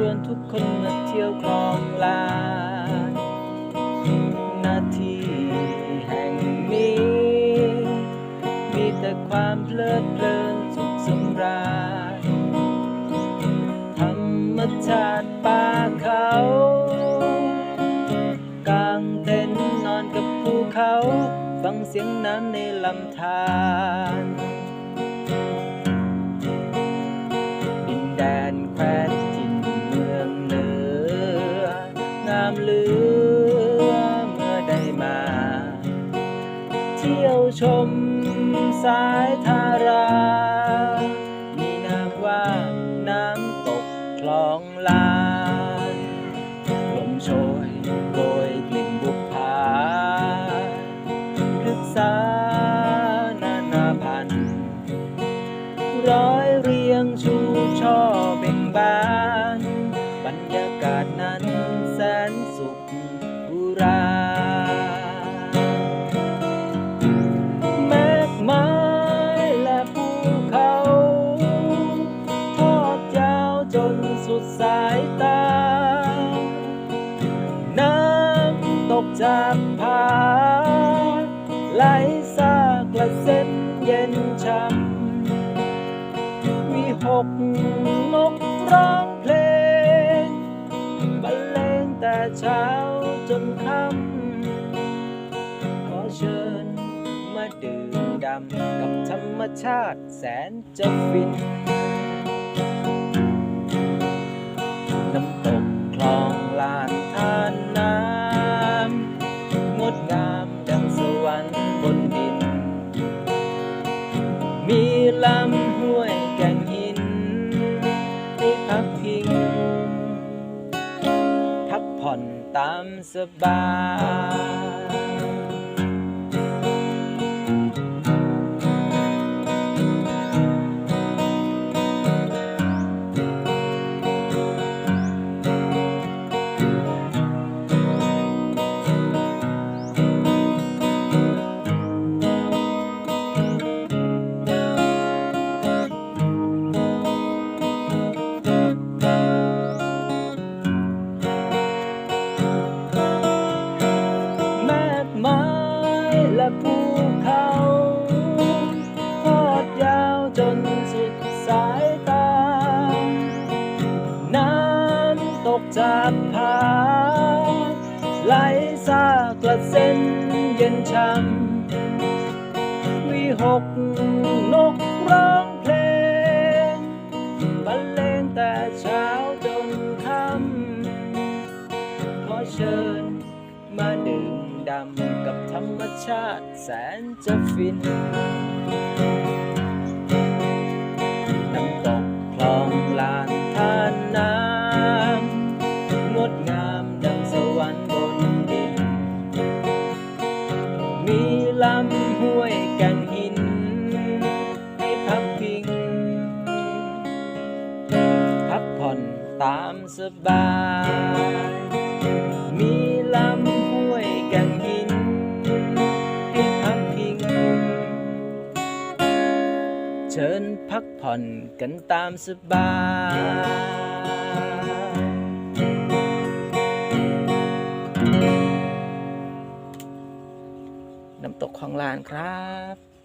ชวนทุกคนมาเที่ยวคลองลานนาทีแห่งนี้ มีแต่ความเพลิดเพลินสุขสำราญธรรมชาติป่าเขากางเต็นท์นอนกับภูเขา ฟังเสียงน้ำในลำธารดินแดนแควนามเหลือเมื่อได้มา เที่ยวชมสายทารา มีนามว่าน้ำตกคลองลานลมโชยโบยกลิ่นบุพภาพฤกษานานาพันร้อยเรียงชูช่อเบ่งบาน นสุขอุรา แมกไม้และภูเขา ทอดยาวจนสุดสายตา น้ำตกจากผาไหลซากละเส้นเย็นช่ำมีหกนกร้อง เช้าจนค่ำขอเชิญมาดื่มดำกับธรรมชาติแสนจะฟิน สบาย ภูเขาทอดยาวจนสุดสายตา น้ำตกจากผาไหลซากละเส้นเย็นช่ำวิหกนกร้องเพลงบรรเลงแต่เช้าจนค่ำขอเชิญมาดื่ม ดำกับธรรมชาติแสนจะฟิน น้ำตกคลองลานทานน้ำงดงามดังสวรรค์บนดิน มีลำห้วยแก่งหิน ให้พักพิง พักผ่อนตามสบาย มี ชิญพักผ่อนกันตามสบายน้ำตกของลานครับ